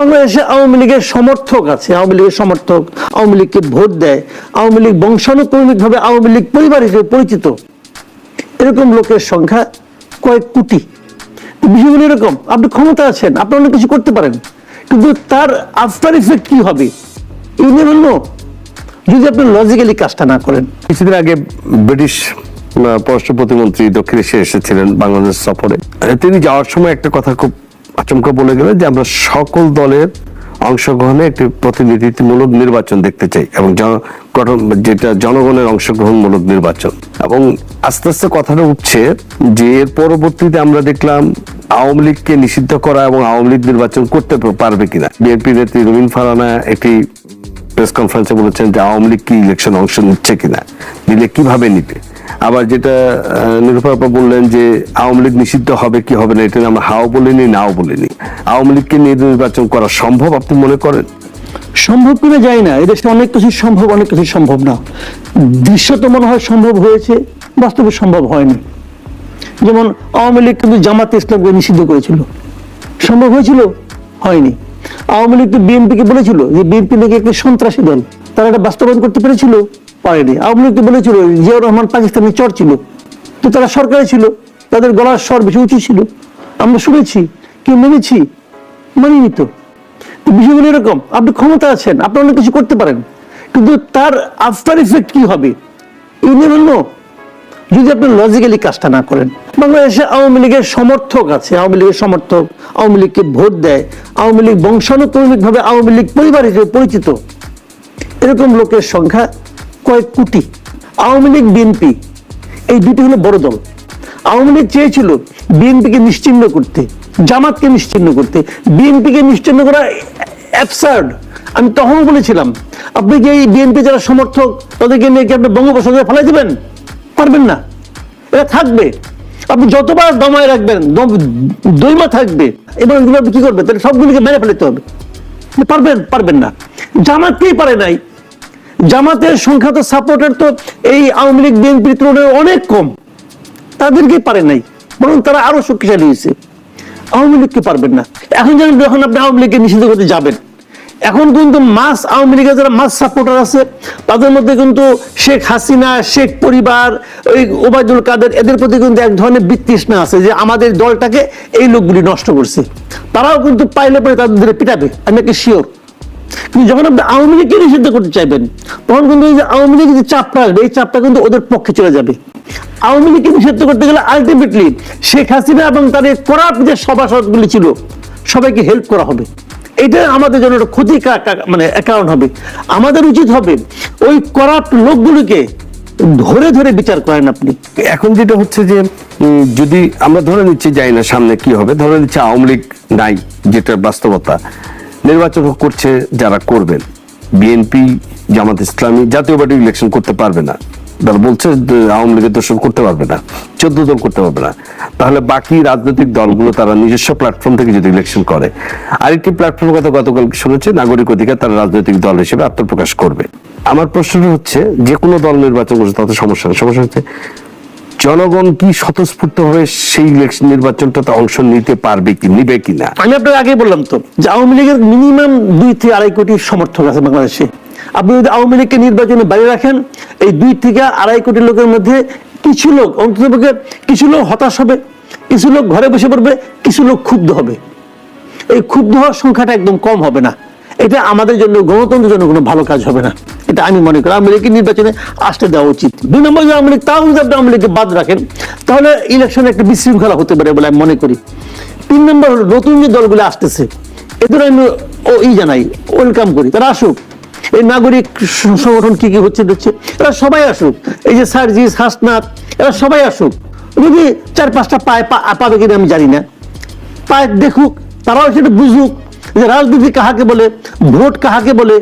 বাংলাদেশে আওয়ামী লীগের সমর্থক আছে, আওয়ামী লীগের সমর্থক, আওয়ামী লীগকে ভোট দেয়, আওয়ামী লীগ বংশানুক্রমিক ভাবে আওয়ামী লীগ পরিবার হিসেবে পরিচিত। এরকম লোকের সংখ্যা কয়েক কোটি। এরকম। আপনি ক্ষমতা আছেন, আপনি অনেক কিছু করতে পারেন। কিন্তু তার আফটার ইফেক্ট কি হবে? এই যদি আপনি লজিক্যালি কাজটা না করেন। কিছুদিন আগে ব্রিটিশ পররাষ্ট্র প্রতিমন্ত্রী দক্ষিণ এশিয়া এসেছিলেন বাংলাদেশ সফরে। তিনি যাওয়ার সময় একটা কথা খুব আচমকা বলে গেলেন যে আমরা সকল দলের অংশগ্রহণে একটি প্রতিনিধিত্বমূলক নির্বাচন দেখতে চাই এবং গঠন যেটা জনগণের অংশগ্রহণমূলক নির্বাচন। এবং আস্তে আস্তে কথাটা উঠছে যে এর পরবর্তীতে আমরা দেখলাম আওয়ামী লীগকে নিষিদ্ধ করা এবং আওয়ামী লীগ নির্বাচন করতে পারবে কিনা। বিএনপি নেত্রী রবীন ফারানা একটি প্রেস কনফারেন্সে বলেছেন যে আওয়ামী লীগ কি ইলেকশন অংশ নিচ্ছে কিনা, নিলে কীভাবে নিবে? আবার যেটা নিরূপা আপা বললেন যে আওয়ামী লীগ নিষিদ্ধ হবে কি হবে না, এটা আমরা হাও বলিনি, নাও বলিনি। আওয়ামী লীগকে নিয়ে নির্বাচন করা সম্ভব, আপনি মনে করেন? সম্ভব কিনা যায় না এদেশে অনেক কিছু সম্ভব, অনেক কিছু সম্ভব না। দৃশ্যত মনে হয় সম্ভব হয়েছে, বাস্তবে সম্ভব হয়নি। যেমন আওয়ামী লীগ কিন্তু জামাত ইসলামকে নিষিদ্ধ করেছিল। সম্ভব হয়েছিল? হয়নি। আওয়ামী লীগ তো বিএনপিকে বলেছিল যে বিএনপি নাকি একটি সন্ত্রাসী দল, তারা এটা বাস্তবায়ন করতে পেরেছিল। পারেনি। আওয়ামী লীগ তো বলেছিল, জিয়াউর রহমান পাকিস্তানের চর ছিল। তো তারা সরকারে ছিল, তাদের গলার স্বর বেশি উঁচু ছিল। আমরা শুনেছি কেউ মেনেছি, মানিনি তো। বিষয়গুলো এরকম, আপনি ক্ষমতা আছেন, আপনি অনেক কিছু করতে পারেন। কিন্তু তার আফটার ইফেক্ট কি হবে? এই যদি আপনি লজিক্যালি কাজটা না করেন। বাংলাদেশে আওয়ামী লীগের সমর্থক আছে, আওয়ামী লীগের সমর্থক, আওয়ামী লীগকে ভোট দেয়, আওয়ামী লীগ বংশানুক্রমিক ভাবে আওয়ামী লীগ পরিবার হিসেবে পরিচিত। এরকম লোকের সংখ্যা কয়েক কোটি? আওয়ামী লীগ, বিএনপি। এই দুটি হলো বড় দল। আওয়ামী লীগ চেয়েছিল বিএনপিকে নিশ্চিহ্ন করতে, জামাতকে নিশ্চিহ্ন করতে। বিএনপিকে নিশ্চিহ্ন করা অ্যাবসার্ড আমি তখন বলেছিলাম, আপনি কি এই বিএনপি যারা সমর্থক, তাদেরকে নিয়ে কি আপনি বঙ্গোপসাগরে ফেলাই দেবেন? পারবেন না। এটা থাকবে। আপনি যতবার দমায় রাখবেন, দৈমা থাকবে। আপনি কি করবেন? তাহলে সবগুলিকে মেরে ফেলতে হবে। পারবেন পারবেন না। জামাতকেই পারে নাই। জামাতের সংখ্যা তো সাপোর্টার তো এই আওয়ামী লীগ, বিএনপির তুলনায় অনেক কম। তাদেরকেই পারে নাই, বরং তারা আরও শক্তিশালী হয়েছে। আওয়ামী লীগকে পারবেন না? এখন জানেন যখন আপনি আওয়ামী লীগকে নিষিদ্ধ করতে যাবেন। এখন কিন্তু মাস, আওয়ামী লীগের যারা মাস সাপোর্টার আছে, তাদের মধ্যে কিন্তু শেখ হাসিনা, শেখ পরিবার, ওই ওবায়দুল কাদের, এদের প্রতি কিন্তু এক ধরনের বিতৃষ্ণা আছে যে আমাদের দলটাকে এই লোকগুলি নষ্ট করছে। তারাও কিন্তু পাইলে পরে তাদের পিটাবে, আমি একটা শিওর কিন্তু যখন আপনি আওয়ামী লীগকে নিষিদ্ধ করতে চাইবেন, তখন কিন্তু এই যে আওয়ামী লীগের যে চাপটা আসবে, এই চাপটা কিন্তু ওদের পক্ষে চলে যাবে। আওয়ামী লীগকে নিষিদ্ধ করতে গেলে আলটিমেটলি শেখ হাসিনা এবং তাদের করাপ যে সভাসদগুলি ছিল, সবাইকে হেল্প করা হবে। এটা আমাদের জন্য একটা ক্ষতি মানে কারণ হবে। আমাদের উচিত হবে ওই করাপ্ট লোকগুলিকে ধরে ধরে বিচার করেন আপনি। এখন যেটা হচ্ছে যে যদি আমরা ধরে নিচ্ছি যাই না সামনে কি হবে, ধরে নিচ্ছি আওয়ামী লীগ নাই যেটা বাস্তবতা। নির্বাচন করছে যারা করবেন। বিএনপি জামাত ইসলামী, জাতীয় পার্টি ইলেকশন করতে পারবে না। তারা বলছে আওয়ামী লীগের দর্শন করতে পারবে না, চোদ্দ দল করতে পারবে না। তাহলে বাকি রাজনৈতিক দলগুলো তারা নিজস্ব প্ল্যাটফর্ম থেকে যদি ইলেকশন করে, আরেকটি প্ল্যাটফর্মের কথা গতকাল শুনেছি, নাগরিক অধিকার তারা রাজনৈতিক দল হিসেবে আত্মপ্রকাশ করবে। আমার প্রশ্নটা হচ্ছে, যে কোনো দল নির্বাচন করছে তাতে সমস্যা সমস্যা হচ্ছে জনগণ কি স্বতঃস্ফূর্ত ভাবে সেই নির্বাচনটাতে অংশ নিতে পারবে কি, নিবে কিনা? আমি আপনার আগে বললাম তো যে আওয়ামী লীগের মিনিমাম দুই থেকে আড়াই কোটি সমর্থক আছে বাংলাদেশে। আপনি যদি আওয়ামী লীগকে নির্বাচনে বাইরে রাখেন, এই দুই থেকে আড়াই কোটি লোকের মধ্যে কিছু লোক, অন্ততপক্ষে কিছু লোক হতাশ হবে, কিছু লোক ঘরে বসে পড়বে, কিছু লোক ক্ষুব্ধ হবে। এই ক্ষুব্ধ হওয়ার সংখ্যাটা একদম কম হবে না। এটা আমাদের জন্য, গণতন্ত্রের জন্য কোনো ভালো কাজ হবে না। এটা আমি মনে করি। আওয়ামী লীগের নির্বাচনে আসতে দেওয়া উচিত। দুই নম্বর যদি আওয়ামী লীগ, তাও যদি আপনি আওয়ামী লীগকে বাদ রাখেন, তাহলে ইলেকশনে একটা বিশৃঙ্খলা হতে পারে বলে আমি মনে করি। তিন নম্বর হলো নতুন যে দলগুলো আসতেছে, এদের আমি ও ই জানাই ওয়েলকাম করি। তারা আসুক। এই নাগরিক সংগঠন কি কি হচ্ছে দেখছে? এরা সবাই আসুক। এই যে সার্জিস হাসনাত এরা সবাই আসুক। যদি চার পাঁচটা পায় পাবে কিনা আমি জানি না। পায় দেখুক, তারাও সেটা বুঝুক। রাজনীতি কাহাকে বলে, ভোট কাহাকে বলে,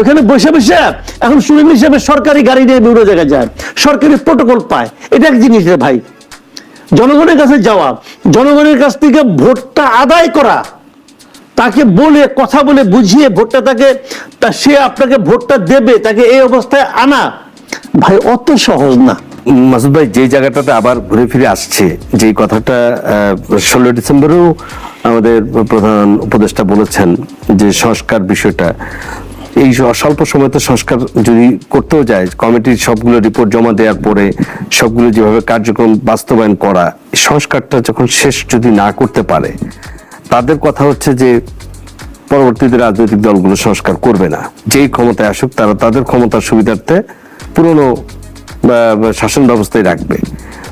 ওখানে বসে বসে এখন স্টুডেন্ট হিসেবে সরকারি গাড়ি নিয়ে বিভিন্ন জায়গায় যায়, সরকারি প্রোটোকল পায়। এটা এক জিনিস রে ভাই। জনগণের কাছে যাওয়া, জনগণের কাছ থেকে ভোটটা আদায় করা, তাকে বলে, কথা বলে বুঝিয়ে ভোটটা তাকে সে আপনাকে ভোটটা দেবে, তাকে এই অবস্থায় আনা, ভাই, অত সহজ না। মাসুদ ভাই যে জায়গাটাতে আবার ঘুরে ফিরে আসছে যে কথাটা ষোলো ডিসেম্বরেও আমাদের প্রধান উপদেষ্টা বলেছেন যে সংস্কার বিষয়টা। এই স্বল্প সময়তে সংস্কার যদি করতেও যায়, কমিটির সবগুলো রিপোর্ট জমা দেওয়ার পরে সবগুলো যেভাবে কার্যক্রম বাস্তবায়ন করা, সংস্কারটা যখন শেষ যদি না করতে পারে, তাদের কথা হচ্ছে যে পরবর্তীতে রাজনৈতিক দলগুলো সংস্কার করবে না। যেই ক্ষমতায় আসুক, তারা তাদের ক্ষমতার সুবিধার্থে পুরনো শাসন ব্যবস্থায় রাখবে।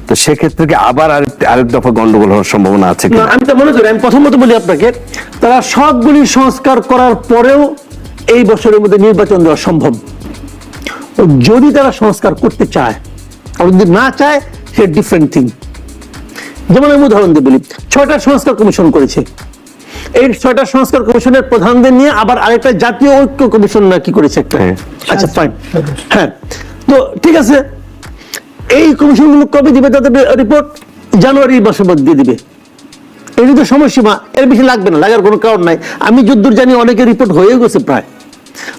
তো সেক্ষেত্রে কি আবার আরেক আরেক দফা গন্ডগোল হওয়ার সম্ভাবনা আছে আমি তো মনে করি আমি প্রথমত বলি আপনাকে তারা সবগুলি সংস্কার করার পরেও এই বছরের মধ্যে নির্বাচন দেওয়া সম্ভব। যদি তারা সংস্কার করতে চায় আর যদি না চায় সে ডিফারেন্ট থিং যেমন আমি উদাহরণ দিয়ে বলি ছয়টা সংস্কার কমিশন করেছে। এই ছয়টা সংস্কার কমিশনের প্রধানদের নিয়ে আবার আরেকটা জাতীয় ঐক্য কমিশন না কি করেছে একটা। হ্যাঁ। আচ্ছা ফাইন হ্যাঁ। তো ঠিক আছে এই কমিশনগুলো কবে দিবে তাদের রিপোর্ট জানুয়ারি মাসের মধ্যে দিয়ে দিবে এটি তো সময়সীমা, এর বেশি লাগবে না, লাগার কোনো কারণ নাই। আমি যদ্দূর জানি অনেকের রিপোর্ট হয়ে গেছে প্রায়।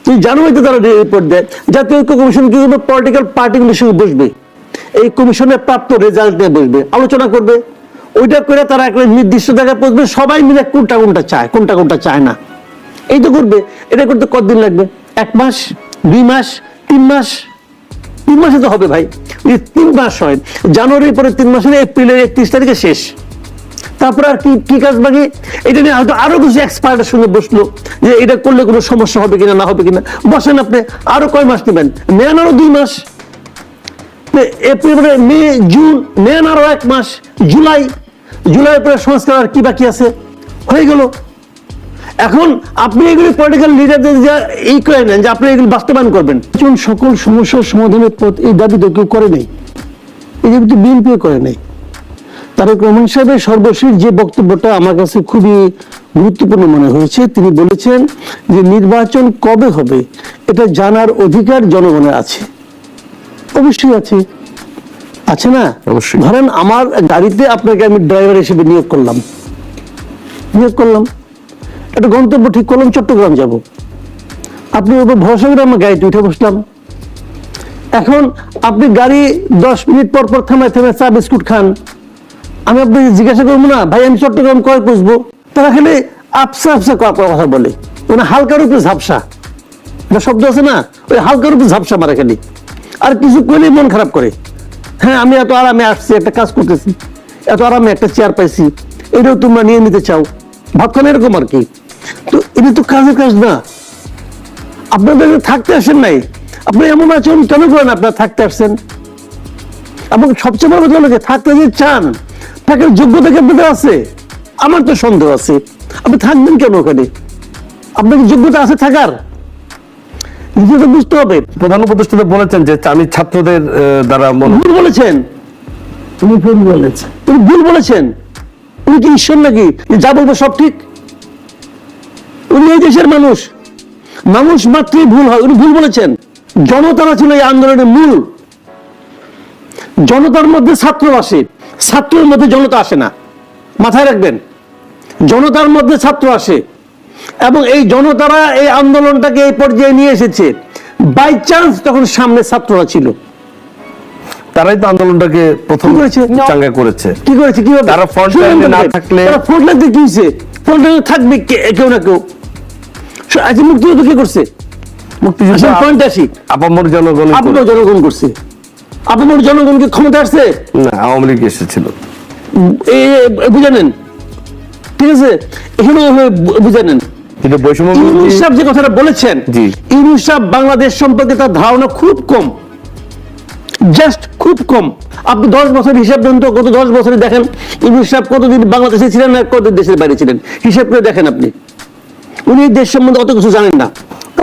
তুই জানুয়ারিতে তারা রিপোর্ট দেয়, জাতীয় ঐক্য কমিশন কি করবে পলিটিক্যাল পার্টিগুলোর সঙ্গে বসবে? এই কমিশনের প্রাপ্ত রেজাল্ট নিয়ে বসবে, আলোচনা করবে। ওইটা করে তারা একটা নির্দিষ্ট জায়গায় পৌঁছবে, সবাই মিলে কোনটা কোনটা চায়, কোনটা কোনটা চায় না। এই তো করবে, এটা করতে কতদিন লাগবে? এক মাস, দুই মাস, তিন মাস? তিন মাসে তো হবে ভাই। তিন মাস হয়। জানুয়ারির পরে তিন মাস এপ্রিলের একত্রিশ তারিখে শেষ। তারপর আর কি কি কাজ বাকি? এটা নিয়ে হয়তো আরও কিছু এক্সপার্টের সঙ্গে বসল যে এটা করলে কোনো সমস্যা হবে কিনা, না হবে কিনা। বসেন আপনি, আরও কয় মাস নেবেন? নেন আরও দুই মাস। এপ্রিল, মে, জুন, নেন আরও এক মাস। জুলাই জুলাই পরে সংস্কার আর কি বাকি আছে? হয়ে গেল। এখন আপনি এগুলি পলিটিক্যাল লিডারদের যা এই করে নেন যে আপনি এগুলি বাস্তবায়ন করবেন। একজন সকল সমস্যার সমাধানের পথ এই দাবি তো কেউ করে নেই। এই দাবি তো বিএনপিও করে নেই। তারেক রহমান সাহেবের সর্বশেষ যে বক্তব্যটা আমার কাছে খুবই গুরুত্বপূর্ণ মনে হয়েছে তিনি বলেছেন যে নির্বাচন কবে হবে এটা জানার অধিকার জনগণের আছে। অবশ্যই আছে। আছে না? অবশ্যই। ধরেন আমার গাড়িতে আপনাকে আমি ড্রাইভার হিসেবে নিয়োগ করলাম। নিয়োগ করলাম। একটা গন্তব্য ঠিক করলাম চট্টগ্রাম যাব। আপনি ওপর ভরসা করে আমার গাড়িতে উঠে বসলাম। এখন আপনি গাড়ি দশ মিনিট পর পর থামায় থামায় চা বিস্কুট খান। আমি আপনাকে জিজ্ঞাসা করব না, ভাই, আমি চট্টগ্রাম কয় পুষবো? তারা খালি আপসা আপসা কথা বলে। মানে হালকার উপরে ঝাপসা। একটা শব্দ আছে না? ওই হালকার উপরে ঝাপসা মারে খালি। আর কিছু করলেই মন খারাপ করে। হ্যাঁ আমি এত আরামে আসছি, একটা কাজ করতেছি। এত আরামে একটা চেয়ার পাইছি। এটাও তোমরা নিয়ে নিতে চাও ভাবখান এরকম আর কি। তো এটা তো কাজের কাজ না। আপনাদের থাকতে আসেন নাই। আপনি এমন আচরণ কেন করেন আপনারা থাকতে আসছেন? এবং সবচেয়ে বড় কথা হলো থাকতে যে চান থাকার যোগ্যতা কি আপনাদের আছে? আমার তো সন্দেহ আছে। আপনি থাকবেন কেন ওখানে? আপনার কি যোগ্যতা আছে থাকার? নিজেকে বুঝতে হবে। প্রধান উপদেষ্টা বলেছেন যে আমি ছাত্রদের দ্বারা মন- ভুল বলেছেন। উনি ভুল বলেছেন। উনি ভুল বলেছেন। উনি কি ঈশ্বর নাকি? যে যা বলব সব ঠিক? দেশের মানুষ মানুষ মাত্রই ভুল হয় উনি ভুল বলেছেন। জনতারা ছিল এই আন্দোলনের মূল? জনতার মধ্যে ছাত্র আসে ছাত্রের মধ্যে জনতা আসে না। মাথায় রাখবেন জনতার মধ্যে ছাত্র আসে এবং এই জনতারা এই আন্দোলনটাকে এই পর্যায়ে নিয়ে এসেছে। বাই চান্স তখন সামনে ছাত্ররা ছিল। তারাই তো আন্দোলনটাকে প্রথম করেছে? চাঙ্গা করেছে। কি করেছে? কি তারা line এ না থাকলে- কি হয়েছে? ফ্রন্ট লাইনে থাকবে কেউ না কেউ। মুক্তিযুদ্ধ কি করছে? মুক্তিযুদ্ধ আসি আপামর জনগণ জনগণ করছে। আপনার জনগণকে ক্ষমতা আসছে। না আওয়ামী লীগ এসেছিল। বুঝে নেন। ঠিক আছে? এখানে বুঝে নেন। কিন্তু বৈষম্য ইউনুস সাহেব যে কথাটা বলেছেন জি। ইউনুস সাহেব বাংলাদেশ সম্পর্কে তার ধারণা খুব কম। জাস্ট খুব কম। আপনি দশ বছর হিসাব দেন তো গত দশ বছরে দেখেন ইউনুস সাহেব কতদিন বাংলাদেশে ছিলেন না কতদিন দেশের বাইরে ছিলেন? হিসাব করে দেখেন আপনি। উনি দেশ সম্বন্ধে অত কিছু জানেন না।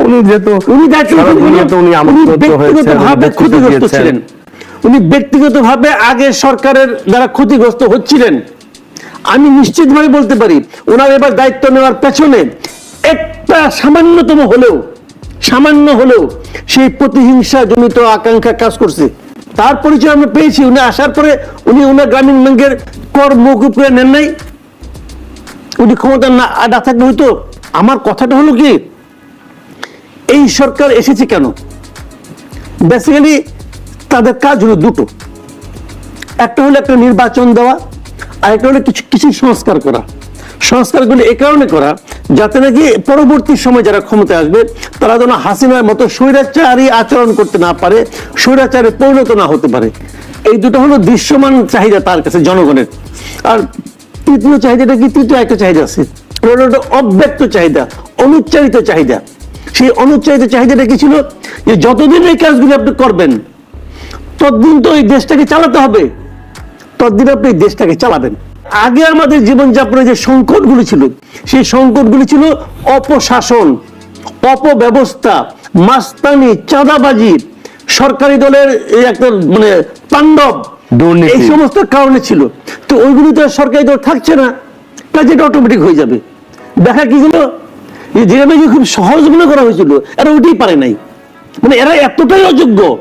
উনি যেহেতু উনি ব্যক্তিগতভাবে ক্ষতিগ্রস্ত ছিলেন। উনি ব্যক্তিগতভাবে আগে সরকারের দ্বারা ক্ষতিগ্রস্ত হচ্ছিলেন। আমি নিশ্চিতভাবে বলতে পারি ওনার এবার দায়িত্ব নেওয়ার পেছনে একটা সামান্যতম হলেও সামান্য হলেও সেই প্রতিহিংসা জনিত আকাঙ্ক্ষা কাজ করছে। তার পরিচয় আমরা পেয়েছি উনি আসার পরে উনি ওনার গ্রামীণ ব্যাংকের কর মৌকুব করে নেন নাই। উনি ক্ষমতা না না থাকলে হয়তো আমার কথাটা হলো কি, এই সরকার এসেছে কেন? বেসিক্যালি তাদের কাজ হলো দুটো। একটা হলো একটা নির্বাচন দেওয়া, আর একটা হলো কিছু কিছু সংস্কার করা। সংস্কারগুলো এ কারণে করা যাতে নাকি পরবর্তী সময় যারা ক্ষমতায় আসবে, তারা যেন হাসিনার মতো স্বৈরাচারী আচরণ করতে না পারে, স্বৈরাচারে পরিণত না হতে পারে। এই দুটো হলো দৃশ্যমান চাহিদা তার কাছে জনগণের। আর তৃতীয় চাহিদাটা কি? তৃতীয় একটা চাহিদা আছে। ওটা অব্যক্ত চাহিদা অনুচ্চারিত চাহিদা। সেই অনুচ্চারিত চাহিদাটা কি ছিল? যে যতদিন এই কাজগুলি আপনি করবেন ততদিন তো এই দেশটাকে চালাতে হবে। ততদিন আপনি এই দেশটাকে চালাবেন। আগে আমাদের জীবনযাপনের যে সংকটগুলো ছিল সেই সংকটগুলো ছিল অপশাসন অপব্যবস্থা মাস্তানি চাঁদাবাজি সরকারি দলের এই একটা মানে তাণ্ডব। এই সমস্ত কারণে ছিল। তো ওইগুলি তো আর সরকারি দল থাকছে না কাজে অটোমেটিক হয়ে যাবে। দেখা কি যে যেটা খুব সহজ মনে করা হয়েছিল। এরা ওইটাই পারে নাই। মানে এরা এতটাই অযোগ্য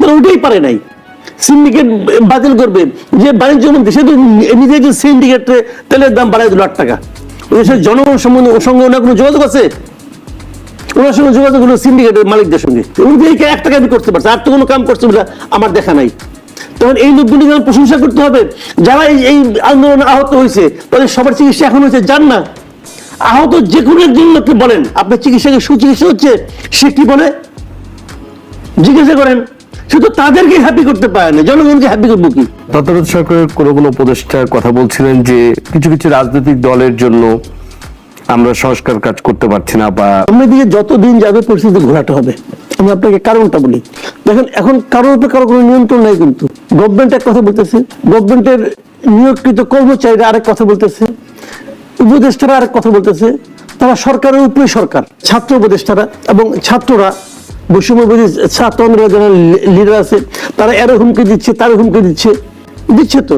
মানে ওইটাই পারে নাই। সিন্ডিকেট বাতিল করবে। যে বাণিজ্য মন্ত্রী, সে তো নিজে যে সিন্ডিকেটে তেলের দাম বাড়াই দিল আট টাকা। ওই দেশের জনগণ সম্বন্ধে ওর সঙ্গে ওনার কোনো যোগাযোগ আছে? ওনার সঙ্গে যোগাযোগ হলো সিন্ডিকেটের মালিকদের সঙ্গে। উনি তো এক টাকা করতে পারছে। আর তো কোনো কাম করছে বলে আমার দেখা নাই। তখন এই লোকগুলি প্রশংসা করতে হবে। যারা এই আন্দোলনে আহত হয়েছে, তাদের সবার চিকিৎসা এখন হয়েছে। যান না। আহত যে কোনো একজন লোককে বলেন। আপনার চিকিৎসাকে সুচিকিৎসা হচ্ছে সে কি বলে? জিজ্ঞাসা করেন। শুধু তাদেরকে হ্যাপি করতে পারে না জনগণকে হ্যাপি করব কি? তত্ত্বাবধায়ক সরকারের কোনো কোনো উপদেষ্টার কথা বলছিলেন যে কিছু কিছু রাজনৈতিক দলের জন্য আমরা সংস্কার কাজ করতে পারছি না বা সামনের দিকে যত দিন যাবে পরিস্থিতি ঘোরাতে হবে। আমি আপনাকে কারণটা বলি। দেখেন এখন কারোর উপরে কারও কোনো নিয়ন্ত্রণ নাই কিন্তু। গভর্নমেন্ট এক কথা বলতেছে গভর্নমেন্টের নিয়োগকৃত কর্মচারীরা আরেক কথা বলতেছে। উপদেষ্টারা আরেক কথা বলতেছে, তারা সরকারের উপরে সরকার, ছাত্র উপদেষ্টারা এবং ছাত্ররা বৈষম্যবাদী ছাত্র আন্দোলনের যারা লিডার আছে, তারা এর হুমকি দিচ্ছে তার হুমকি দিচ্ছে। দিচ্ছে তো?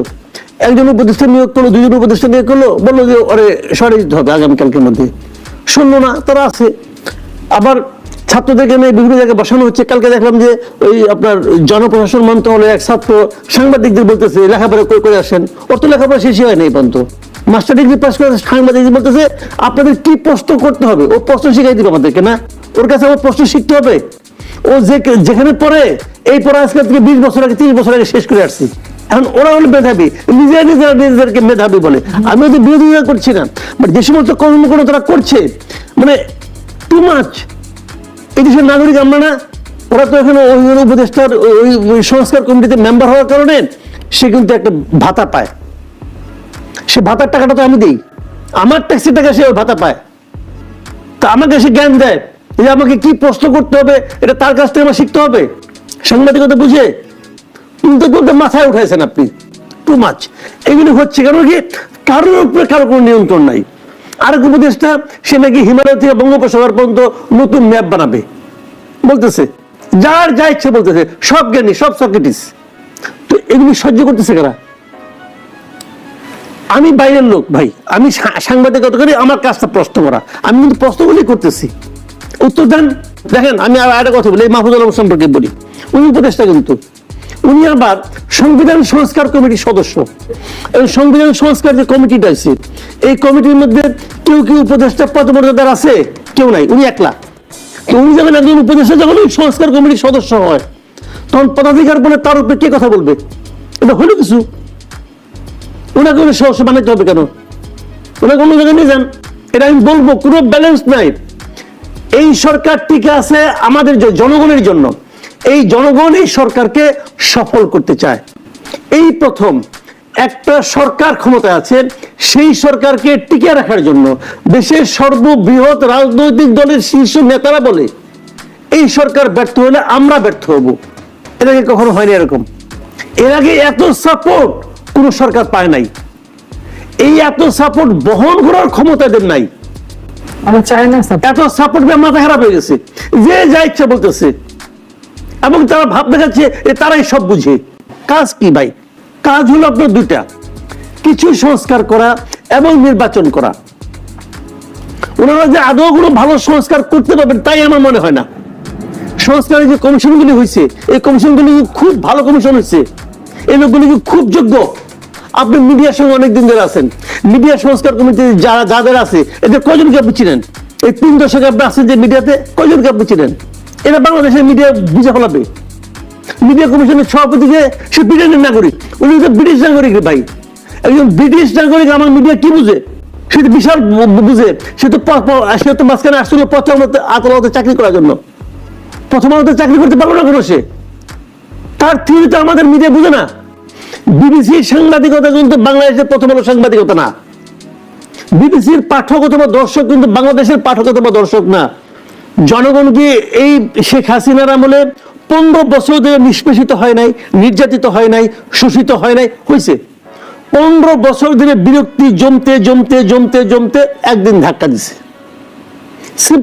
একজন উপদেষ্টা নিয়োগ করল দুজন উপদেষ্টা নিয়োগ করল, বলল যে ওরে সরে দিতে হবে আগামীকালকের মধ্যে। শুনলো না, তারা আছে। আবার ছাত্রদেরকে নিয়ে বিভিন্ন জায়গায় বসানো হচ্ছে। কালকে দেখলাম যে ওই আপনার জনপ্রশাসন মন্ত্রণালয়ে এক ছাত্র সাংবাদিকদের বলতেছে, লেখাপড়া করে আসেন। ওর তো লেখাপড়া শেষই হয় না এই পর্যন্ত। মাস্টার ডিগ্রি পাস করে সাংবাদিকদের বলতেছে, আপনাদের কি প্রশ্ন করতে হবে? ও প্রশ্ন শিখাই দিবে আমাদেরকে, না? ওর কাছে আমার প্রশ্ন শিখতে হবে। ও যে যেখানে পড়ে, এই পড়া আজকে থেকে বিশ বছর আগে, তিরিশ বছর আগে শেষ করে আসছি। এখন ওরা হলো মেধাবী, নিজেরা নিজেরা নিজেদেরকে মেধাবী বলে। আমি ওদের বিরোধিতা করছি না। বাট যে সমস্ত কর্মকাণ্ড তারা করছে মানে টু মাচ এই দেশের নাগরিক আমরা না, ওরা তো এখানে ওই উপদেষ্টার, ওই সংস্কার কমিটিতে মেম্বার হওয়ার কারণে সে কিন্তু একটা ভাতা পায়। সে ভাতার টাকাটা তো আমি দিই। আমার ট্যাক্সির টাকা সে ভাতা পায়। তা আমাকে সে জ্ঞান দেয় যে আমাকে কি প্রশ্ন করতে হবে, এটা তার কাছ থেকে আমার শিখতে হবে। সাংবাদিকতা বুঝে? কিন্তু বলতে মাথায় উঠাইছেন আপনি। টু মাছ এগুলো হচ্ছে কেন কি? কারোর উপরে কারও কোনো নিয়ন্ত্রণ নাই। আরেক উপদেশটা সে নাকি হিমালয় থেকে বঙ্গোপসাগর পর্যন্ত নতুন ম্যাপ বানাবে। বলতেছে, যার যা ইচ্ছে বলতেছে, সব জ্ঞানী, সব সক্রেটিস তো এগুলি সহ্য করতেছে কারা? আমি বাইরের লোক ভাই। আমি সাংবাদিকতা করি, আমার কাজটা প্রশ্ন করা। আমি কিন্তু প্রশ্নগুলি করতেছি। উত্তর দেন। দেখেন, আমি আর একটা কথা বলি মাহফুজ আলম সম্পর্কে বলি। উনি উপদেষ্টা কিন্তু। উনি আবার সংবিধান সংস্কার কমিটির সদস্য। এবং সংবিধান সংস্কার যে কমিটিটা আছে, এই কমিটির মধ্যে কেউ কেউ উপদেষ্টা পদমর্যাদার আছে? কেউ নাই, উনি একলা। তো উনি যখন একজন উপদেষ্টা, যখন ওই সংস্কার কমিটির সদস্য হয়, তখন পদাধিকার বলে তার উপরে কে কথা বলবে? এটা হলো কিছু? ওনাকে ওনার সদস্য বানাইতে হবে কেন? ওনাকে অন্য জায়গায় নিয়ে যান। এটা আমি বলব, কোনো ব্যালেন্স নাই। এই সরকার টিকে আছে আমাদের জনগণের জন্য। এই জনগণ এই সরকারকে সফল করতে চায়। এই প্রথম, একটা সরকার ক্ষমতায় আছে, সেই সরকারকে টিকে রাখার জন্য দেশের সর্ববৃহৎ রাজনৈতিক দলের শীর্ষ নেতারা বলে, এই সরকার ব্যর্থ হলে আমরা ব্যর্থ হব। এর আগে কখনো হয়নি এরকম। এর আগে এত সাপোর্ট কোন সরকার পায় নাই। এই এত সাপোর্ট বহন করার ক্ষমতা এদের নাই। এত সাপোর্ট মাথা খারাপ হয়ে গেছে। যে যা ইচ্ছা বলতেছে। এবং তারা ভাব দেখাচ্ছে তারাই সব বুঝে। কাজ কি ভাই? কাজ হলো আপনার দুইটা। কিছু সংস্কার করা এবং নির্বাচন করা। ওনারা যে আদৌ কোনো ভালো সংস্কার করতে পারবেন তাই আমার মনে হয় না। সংস্কারের যে কমিশনগুলি হয়েছে এই কমিশনগুলি খুব ভালো কমিশন হয়েছে এই লোকগুলি খুব যোগ্য। আপনি মিডিয়ার সঙ্গে অনেকদিন ধরে আছেন। মিডিয়া সংস্কার কমিটি যারা যাদের আছে, এদের কজনকে আপনি চিনেন? এই তিন দশকে আপনি আছেন যে মিডিয়াতে কজনকে আপনি চিনেন? এটা বাংলাদেশের মিডিয়া বুঝে ফেলাবে। মিডিয়া কমিশনের সভাপতি যে, সে ব্রিটেনের নাগরিক। উনি তো ব্রিটিশ নাগরিক ভাই। একজন ব্রিটিশ নাগরিক আমার মিডিয়া কি বুঝে? সে তো বিশাল বুঝে। সে তো সে তো মাঝখানে আসছিল প্রথম আদালতে চাকরি করার জন্য। প্রথম আদালতে চাকরি করতে পারল না কোনো সে? তার থিওরি তো আমাদের মিডিয়া বুঝে না। বিবিসির সাংবাদিকতা কিন্তু বাংলাদেশের প্রথম আলো সাংবাদিকতা না। বিবিসির পাঠক অথবা দর্শক কিন্তু বাংলাদেশের পাঠক অথবা দর্শক না। জনগণকে এই শেখ হাসিনার আমলে পনেরো বছর ধরে নিষ্পেষিত হয় নাই, নির্যাতিত হয় নাই, শোষিত হয় নাই? হয়েছে পনেরো বছর ধরে বিরক্তি জমতে জমতে জমতে জমতে একদিন ধাক্কা দিছে।